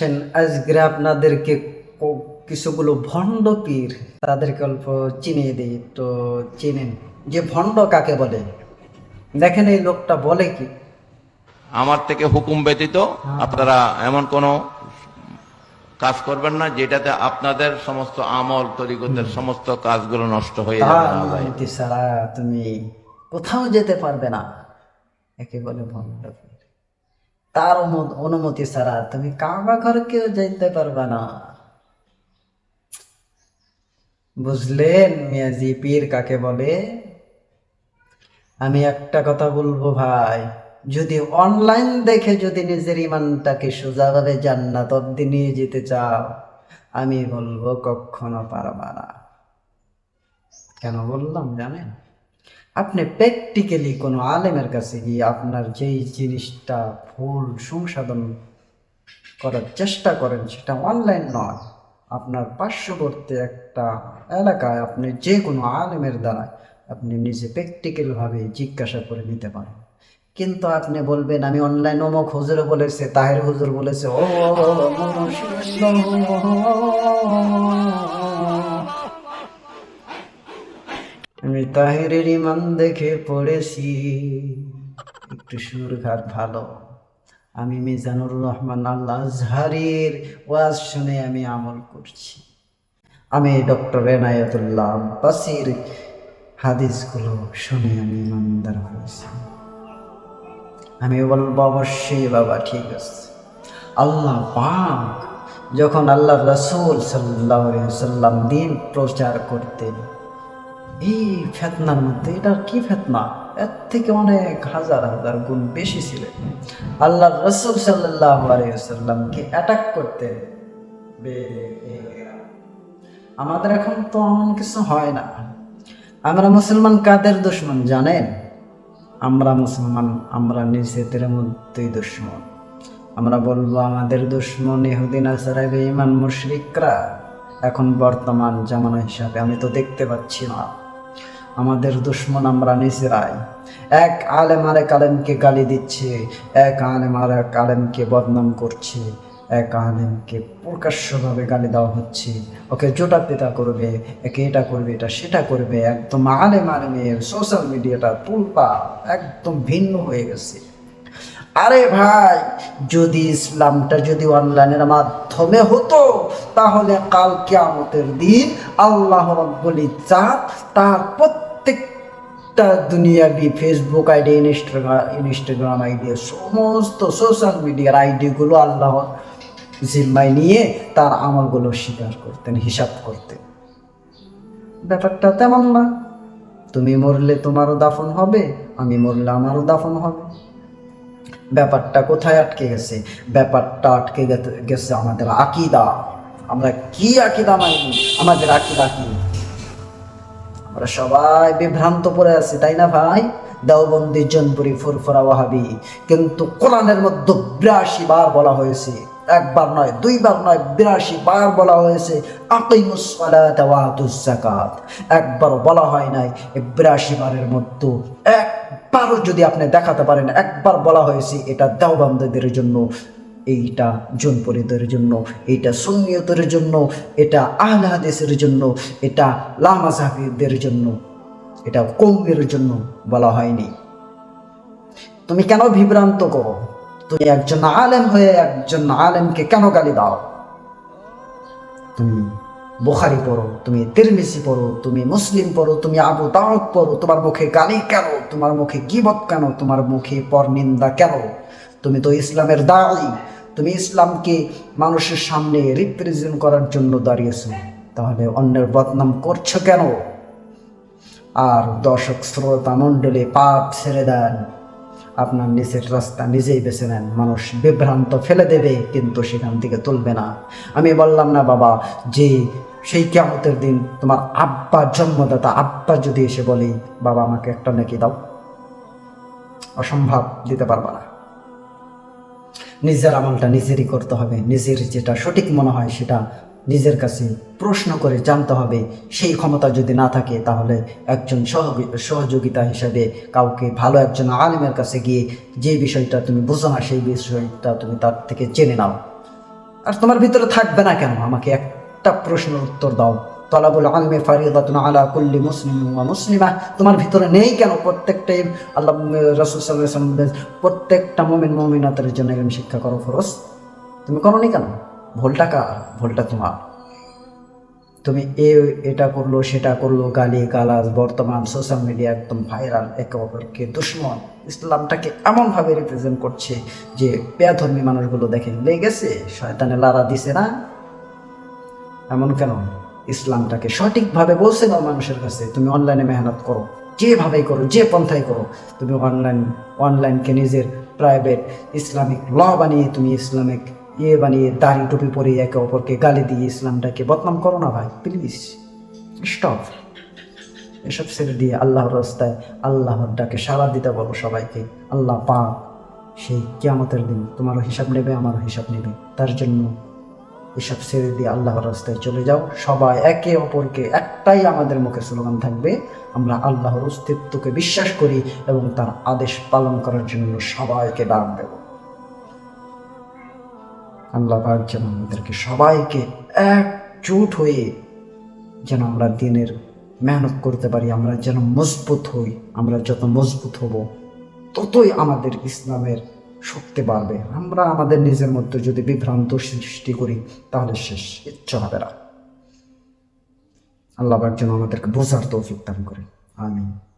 আসেন আজকে আপনাদেরকে কিছুগুলো ভণ্ড পীর তাদেরকে অল্প চিনিয়ে দিই তো চিনেন। যে ভণ্ড কাকে বলে? দেখেন এই লোকটা বলে কি? আমার থেকে হুকুম ব্যতীত আপনারা এমন কোনো কাজ করবেন না যেটাতে আপনাদের সমস্ত আমল তরিকতের সমস্ত কাজগুলো নষ্ট হয়ে যাবে ছাড়া তুমি কোথাও যেতে পারবে না। একে বলে ভণ্ড পীর। তার অনুমতি ছাড়া তুমি কাবা ঘরে কেউ যাইতে পারবে না। বুঝলেন মিয়াজি, পীর কাকে বলে? আমি একটা কথা বলব ভাই, যদি অনলাইন দেখে যদি নিজের ইমানটাকে সোজাভাবে জান্নাত অব্দি নিয়ে যেতে চাও, আমি বলব কখনো পারবা না। কেন বললাম, জানেন? আপনি প্র্যাকটিক্যালি কোনো আলেমের কাছে গিয়ে আপনার যেই জিনিসটা ভুল সংশোধন করার চেষ্টা করেন সেটা অনলাইন নয় আপনার পার্শ্ববর্তী একটা এলাকায় আপনি যে কোনো আলেমের দ্বারা আপনি নিজে প্র্যাকটিক্যালভাবে জিজ্ঞাসা করে নিতে পারেন কিন্তু আপনি বলবেন আমি অনলাইন অমুক হুজুর বলেছে তাহের হুজুর বলেছে ও আমি তাহেরের ইমান দেখে পড়েছি। একটু সুরঘাট ভালো। আমি মিজানুর রহমান আল্লাহ আজহারির ওয়াজ শুনে আমি আমল করছি। আমি ডক্টর এনায়তুল্লাহ আব্বাসির হাদিসগুলো শুনে আমি ইমানদার হয়েছি। আমি বলব অবশ্যই বাবা, ঠিক আছে। আল্লাহ পাক যখন আল্লাহ রসুল সাল্লাহ সাল্লাম দিন প্রচার করতেন এই ফেতনার মধ্যে, এটা কি ফেতনা? এর থেকে অনেক হাজার হাজার গুণ বেশি ছিলেন আল্লাহ রসুল সাল্লাহ সাল্লামকে অ্যাটাক করতেন আমাদের এখন তো এমন কিছু হয় না। আমরা মুসলমান কাদের দুশ্মন জানেন? আমরা মুসলমান, আমরা নিজেদের মধ্যেই দুশ্মন। আমরা বলব আমাদের দুশ্মন ইহুদিন আসারা ইমান মুশরিকরা। এখন বর্তমান জামানা হিসাবে আমি তো দেখতে পাচ্ছি না। আমাদের দুশ্মন আমরা নিজেরাই। এক আলেম আরেক আলেমকে গালি দিচ্ছে, এক আলেম আরেক আলেমকে বদনাম করছে, এক আলেমকে প্রকাশ্যভাবে গালি দেওয়া হচ্ছে। ওকে জোটা পেতা করবে, একে এটা করবে, এটা সেটা করবে। একদম আলেম আলেমে সোশ্যাল মিডিয়াটা তুলপা একদম ভিন্ন হয়ে গেছে। আরে ভাই, যদি ইসলামটা যদি অনলাইনের মাধ্যমে হতো, তাহলে কাল কিয়ামতের দিন আল্লাহ রব্বুল ইজ্জাত তার প্রত্যেকটা দুনিয়াবি Facebook ID Instagram Instagram ID, সমস্ত সোশ্যাল মিডিয়ার আইডিগুলো আল্লাহ জিম্মায় নিয়ে তার আমলগুলো স্বীকার করতেন, হিসাব করতেন। ব্যাপারটা তেমন না। তুমি মরলে তোমারও দাফন হবে, আমি মরলে আমারও দাফন হবে। ব্যাপারটা কোথায় আটকে গেছে? ব্যাপারটা আটকে গেছে আমাদের আকিদা। আমরা কি আকিদা মানি? আমাদের আকিদা কি? আমরা সবাই বিভ্রান্ত পড়ে আছি, তাই না ভাই? দেওবন্দি জনপুরি ফুরফুরা ওয়াহাবি। কিন্তু কোরআনের মধ্যে বিরাশি বার বলা হয়েছে, একবার নয়, দুইবার নয়, বিরাশি বার বলা হয়েছে আতুস বলা হয় নাই বিরাশি বারের মধ্যে একবারও যদি আপনি দেখাতে পারেন, একবার বলা হয়েছে এটা দেওবন্দীদের জন্য। এইটা জনপরিদের জন্য, এইটা সুন্নিয়তের জন্য, এটা আহলে হাদিসের জন্য, এটা লামাজাহিদের জন্য, এটা কৌমের জন্য বলা হয়নি। তুমি কেন বিভ্রান্ত করো তুমি একজন আলেম হয়ে একজন আলেমকে কেন গালি দাও? তুমি বুখারি পড়ো, তুমি তিরমিসি পড়ো, তুমি মুসলিম পড়ো, তুমি আবু দাউদ পড়ো, তোমার মুখে গালি কেন? তোমার মুখে গিবত কেন? তোমার মুখে পরনিন্দা কেন? তুমি তো ইসলামের দায়ী তুমি ইসলামকে মানুষের সামনে রিপ্রেজেন্ট করার জন্য দাঁড়িয়েছো। তাহলে অন্যের বদনাম করছ কেন? আর দর্শক শ্রোতা মণ্ডলী পাপ ছেড়ে দেন। আপনার নিজের রাস্তা নিজেই বেছে নেন। মানুষ বিভ্রান্ত ফেলে দেবে, কিন্তু সেখান থেকে তুলবে না। আমি বললাম, না বাবা, যে সেই কেমতের দিন তোমার আব্বা জন্মদাতা, আব্বা যদি এসে বলে, বাবা, আমাকে একটা নাকি দাও, অসম্ভব, দিতে পারবা না। নিজের আমলটা নিজেরই করতে হবে। নিজের যেটা সঠিক মনে হয় সেটা নিজের কাছে প্রশ্ন করে জানতে হবে। সেই ক্ষমতা যদি না থাকে তাহলে একজন সহযোগী- সহযোগিতা হিসাবে কাউকে ভালো একজন আলিমের কাছে গিয়ে যে বিষয়টা তুমি বুঝো না সেই বিষয়টা তুমি তার থেকে জেনে নাও। আর তোমার ভিতরে থাকবে না কেন? আমাকে একটা প্রশ্নের উত্তর দাও। তলাবুল আলমে ফারিদাতুন আলা কুল্লি মুসলিম ওয়া মুসলিমা। তোমার ভিতরে নেই কেন প্রত্যেকটাই আল্লাহ রসুল সাল্লাম প্রত্যেকটা মমিন, মমিনাতের জন্য এরকম শিক্ষা করো ফরস তুমি করনি কেন? ভুলটা কার? ভুলটা তোমার। তুমি এ, এটা করল, সেটা করল, গালি, গালাজ, বর্তমান সোশ্যাল মিডিয়া একদম ভাইরাল একে অপরকে দুশ্মন। ইসলামটাকে এমনভাবে রিপ্রেজেন্ট করছে যে পেয়াধর্মী মানুষগুলো দেখে লেগেছে, শয়তানে লারা দিছে না। এমন কেন? ইসলামটাকে সঠিকভাবে বলছে না মানুষের কাছে, তুমি অনলাইনে মেহনত করো, যেভাবেই করো, যে পন্থায় করো, তুমি অনলাইন অনলাইনকে নিজের প্রাইভেট ইসলামিক ল বানিয়ে, তুমি ইসলামিক ইয়ে বানিয়ে দাড়ি টুপি পরে একে অপরকে গালি দিয়ে ইসলামটাকে বদনাম করো না ভাই প্লিজ স্টপ এসব ছেড়ে দিয়ে আল্লাহর রাস্তায় আল্লাহর ডাকে সাড়া দিতে বলো সবাইকে, আল্লাহ পাক সেই কিয়ামতের দিন তোমারও হিসাব নেবে, আমারও হিসাব নেবে, তার জন্য এসব ছেড়ে দিয়ে আল্লাহর রাস্তায় চলে যাও। সবাই একে অপরকে একটাই আমাদের মুখে স্লোগান থাকবে, আমরা আল্লাহর অস্তিত্বকে বিশ্বাস করি এবং তার আদেশ পালন করার জন্য সবাইকে ডাক দেব। আল্লাহ যেন আমাদেরকে সবাইকে একজুট হয়ে যেন আমরা দিনের মেহনত করতে পারি, আমরা যেন মজবুত হই, আমরা যত মজবুত হব, ততই আমাদের ইসলামের শক্তি বাড়বে। আমরা আমাদের নিজের মধ্যে যদি বিভ্রান্ত সৃষ্টি করি, তাহলে শেষ। ইচ্ছা হবে না। আল্লাহ যেন আমাদেরকে বোঝার তৌফিক দান করে আমিন।